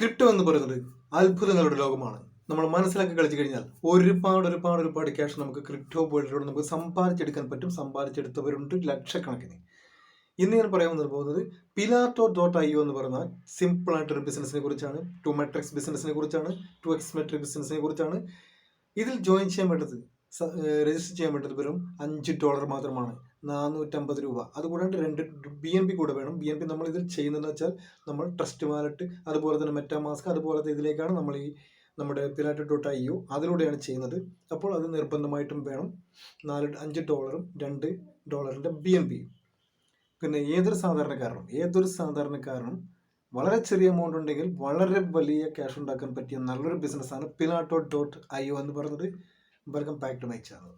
Crypto എന്ന് പറയുന്നത് അത്ഭുതങ്ങളുടെ ലോകമാണ്. നമ്മൾ മനസ്സിലാക്കി കളിച്ചു കഴിഞ്ഞാൽ ഒരുപാട് ഒരുപാട് ഒരുപാട് ക്യാഷ് നമുക്ക് ക്രിപ്റ്റോ വേൾഡിലൂടെ നമുക്ക് സമ്പാദിച്ചെടുക്കാൻ പറ്റും. സമ്പാദിച്ചെടുത്തവരുണ്ട് ലക്ഷക്കണക്കിന്. ഇന്ന് ഞാൻ പറയാൻ പോകുന്നത് പിലാറ്റോ ഡോട്ട് ഐ എന്ന് പറഞ്ഞാൽ സിമ്പിൾ ആയിട്ടൊരു ബിസിനസ്സിനെ കുറിച്ചാണ് ടു മെട്രിക്സ് ബിസിനസ്സിനെ കുറിച്ചാണ് ടു എക്സ് മെട്രിക് ബിസിനസ്സിനെ കുറിച്ചാണ്. ഇതിൽ ജോയിൻ ചെയ്യാൻ വേണ്ടത് രജിസ്റ്റർ ചെയ്യാൻ പറ്റുന്നത് വെറും അഞ്ച് ഡോളർ മാത്രമാണ്. നാനൂറ്റമ്പത് രൂപ. അതുകൂടാണ്ട് രണ്ട് ബി എൻ പി കൂടെ വേണം. ബി എൻ പി നമ്മൾ ഇതിൽ ചെയ്യുന്നതെന്ന് വെച്ചാൽ നമ്മൾ ട്രസ്റ്റ് വാലറ്റ് അതുപോലെ തന്നെ മെറ്റാമാസ്ക് അതുപോലത്തെ ഇതിലേക്കാണ് നമ്മൾ ഈ നമ്മുടെ പിലാറ്റോ ഡോട്ട് ഐ ഒ അതിലൂടെയാണ് ചെയ്യുന്നത്. അപ്പോൾ അത് നിർബന്ധമായിട്ടും വേണം. നാല് അഞ്ച് ഡോളറും രണ്ട് ഡോളറിന്റെ ബി എൻ പിയും പിന്നെ ഏതൊരു സാധാരണക്കാരനും ഏതൊരു സാധാരണക്കാരനും വളരെ ചെറിയ എമൗണ്ട് ഉണ്ടെങ്കിൽ വളരെ വലിയ ക്യാഷ് ഉണ്ടാക്കാൻ പറ്റിയ നല്ലൊരു ബിസിനസ്സാണ് പിലാട്ടോ ഡോട്ട് ഐ ഒ എന്ന് പറയുന്നത്. Welcome back to my channel.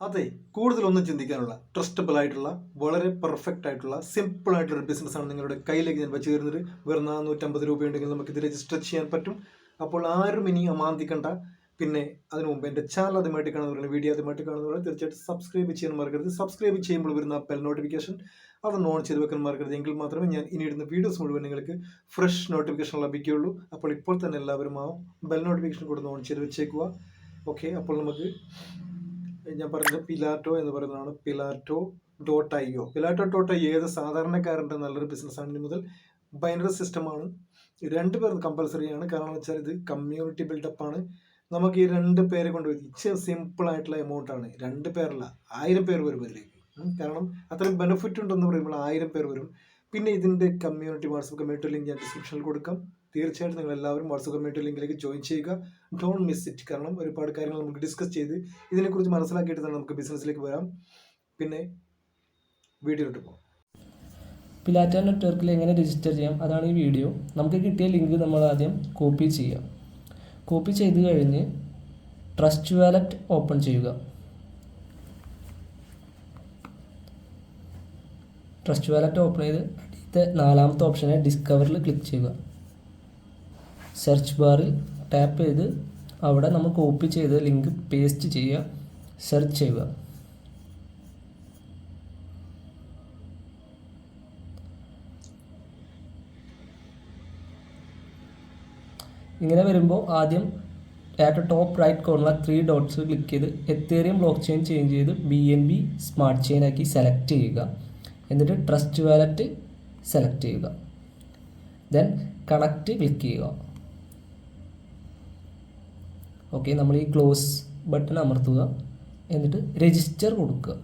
അതെ കൂടുതലൊന്നും ചിന്തിക്കാനുള്ള ട്രസ്റ്റബിൾ ആയിട്ടുള്ള വളരെ പെർഫെക്റ്റ് ആയിട്ടുള്ള സിമ്പിൾ ആയിട്ടുള്ള ബിസിനസ്സാണ് നിങ്ങളുടെ കയ്യിലേക്ക് ഞാൻ വെച്ച് തരുന്നത് വെറും നാനൂറ്റമ്പത് രൂപയുണ്ടെങ്കിൽ നമുക്ക് ഇത് രജിസ്റ്റർ ചെയ്യാൻ പറ്റും. അപ്പോൾ ആരും ഇനി അമാന്തിക്കണ്ട. പിന്നെ അതിനു മുമ്പ് എന്റെ ചാനൽ ആദ്യമായിട്ട് കാണുന്നവരാണ് വീഡിയോ ആദ്യമായിട്ട് കാണുന്നവരെ തീർച്ചയായിട്ടും സബ്സ്ക്രൈബ് ചെയ്യാൻ മറക്കരുത്. സബ്സ്ക്രൈബ് ചെയ്യുമ്പോൾ വരുന്ന ബെൽ നോട്ടിഫിക്കേഷൻ അത് ഓൺ ചെയ്ത് വെക്കാൻ മറക്കരുത്. എങ്കിൽ മാത്രമേ ഞാൻ ഇനി ഇടുന്ന വീഡിയോസ് മുഴുവൻ നിങ്ങൾക്ക് ഫ്രഷ് നോട്ടിഫിക്കേഷൻ ലഭിക്കുകയുള്ളൂ. അപ്പോൾ ഇപ്പോൾ തന്നെ എല്ലാവരും ആ ബെൽ നോട്ടിഫിക്കേഷൻ കൂടെ ഓൺ ചെയ്ത് വെച്ചേക്കുക. ഓക്കെ അപ്പോൾ നമുക്ക് ഞാൻ പറഞ്ഞ പിലാറ്റോ എന്ന് പറയുന്നതാണ് Pilato dot I O Pilato dot I ഏത് സാധാരണക്കാരന്റെ നല്ലൊരു ബിസിനസ്സാണ് ഇനി മുതൽ ബൈനറി സിസ്റ്റമാണ് രണ്ടുപേർ കമ്പൽസറിയാണ് കാരണം വെച്ചാൽ ഇത് കമ്മ്യൂണിറ്റി ബിൽഡപ്പാണ് ആണ്. നമുക്ക് ഈ രണ്ട് പേര് കൊണ്ട് ഇച്ചിരി സിമ്പിൾ ആയിട്ടുള്ള എമൗണ്ട് ആണ്. രണ്ട് പേരല്ല ആയിരം പേർ വരും ഇതിലേക്ക് കാരണം അത്രയും ബെനിഫിറ്റ് ഉണ്ടെന്ന് പറയുമ്പോൾ ആയിരം പേർ വരും. പിന്നെ ഇതിന്റെ കമ്മ്യൂണിറ്റി വാട്സപ്പ് കമ്മ്യൂണിറ്റി ലിങ്ക് ഞാൻ ഡിസ്ക്രിപ്ഷനിൽ കൊടുക്കാം. തീർച്ചയായിട്ടും നിങ്ങൾ എല്ലാവരും വാട്സപ്പ് കമ്മ്യൂണിറ്റി ലിങ്കിലേക്ക് ജോയിൻ ചെയ്യുക. ഡോണ്ട് മിസ് ഇറ്റ് കാരണം ഒരുപാട് കാര്യങ്ങൾ നമുക്ക് ഡിസ്കസ് ചെയ്ത് ഇതിനെക്കുറിച്ച് മനസ്സിലാക്കിയിട്ട് തന്നെ നമുക്ക് ബിസിനസ്സിലേക്ക് വരാം. പിന്നെ വീഡിയോയിലോട്ട് പോകാം. പിലാറ്റ നെറ്റ്വർക്കിൽ എങ്ങനെ രജിസ്റ്റർ ചെയ്യാം? അതാണ് ഈ വീഡിയോ നമുക്ക് കിട്ടിയ ലിങ്ക് നമ്മൾ ആദ്യം കോപ്പി ചെയ്യാം. കോപ്പി ചെയ്ത് കഴിഞ്ഞ് ട്രസ്റ്റ് വാലറ്റ് ഓപ്പൺ ചെയ്യുക. ട്രസ്റ്റ് വാലറ്റ് ഓപ്പൺ ചെയ്ത് അടുത്ത നാലാമത്തെ ഓപ്ഷനെ ഡിസ്കവറിൽ ക്ലിക്ക് ചെയ്യുക. സെർച്ച് ബാറിൽ ടാപ്പ് ചെയ്ത് അവിടെ നമ്മൾ കോപ്പി ചെയ്ത് ലിങ്ക് പേസ്റ്റ് ചെയ്യുക സെർച്ച് ചെയ്യുക. ഇങ്ങനെ വരുമ്പോൾ ആദ്യം at top right corner three dots click ചെയ്ത് എത്തേറിയം ബ്ലോക്ക് ചെയിൻ ചേഞ്ച് ചെയ്ത് B N B smart chain ആക്കി സെലക്ട് ചെയ്യുക. എന്നിട്ട് ട്രസ്റ്റ് വാലറ്റ് സെലക്ട് ചെയ്യുക. ദെൻ കണക്റ്റ് ക്ലിക്ക് ചെയ്യുക. ഓക്കെ നമ്മൾ ഈ ക്ലോസ് ബട്ടൺ അമർത്തുക. എന്നിട്ട് രജിസ്റ്റർ കൊടുക്കുക.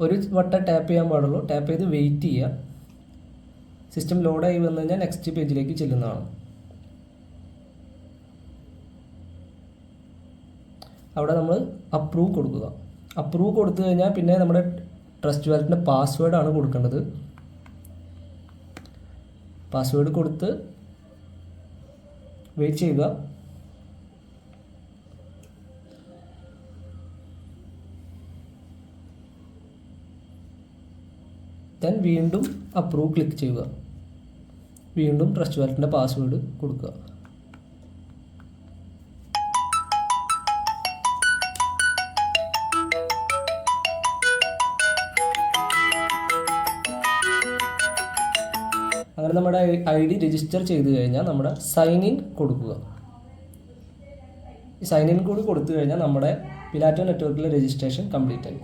ഒരു വട്ടം ടാപ്പ് ചെയ്യാൻ പാടുള്ളൂ. ടാപ്പ് ചെയ്ത് വെയിറ്റ് ചെയ്യുക. സിസ്റ്റം ലോഡായി വന്നു കഴിഞ്ഞാൽ നെക്സ്റ്റ് പേജിലേക്ക് ചെല്ലുന്നതാണ്. അവിടെ നമ്മൾ അപ്രൂവ് കൊടുക്കുക. അപ്രൂവ് കൊടുത്തു കഴിഞ്ഞാൽ പിന്നെ നമ്മുടെ ട്രസ്റ്റ് വാലറ്റിന്റെ ആണ് കൊടുക്കേണ്ടത്. പാസ്വേഡ് കൊടുത്ത് വെയിറ്റ് ചെയ്യുക. ദെൻ വീണ്ടും അപ്രൂവ് ക്ലിക്ക് ചെയ്യുക. വീണ്ടും ട്രസ്റ്റ് വാലറ്റിന്റെ പാസ്വേഡ് കൊടുക്കുക. അങ്ങനെ നമ്മുടെ ഐ ഡി രജിസ്റ്റർ ചെയ്ത് കഴിഞ്ഞാൽ നമ്മുടെ സൈൻ ഇൻ കൊടുക്കുക. ഈ സൈൻ ഇൻ കൂടി കൊടുത്തു കഴിഞ്ഞാൽ നമ്മുടെ പിലാറ്റോ നെറ്റ്വർക്കിലെ രജിസ്ട്രേഷൻ കംപ്ലീറ്റ് ആയി.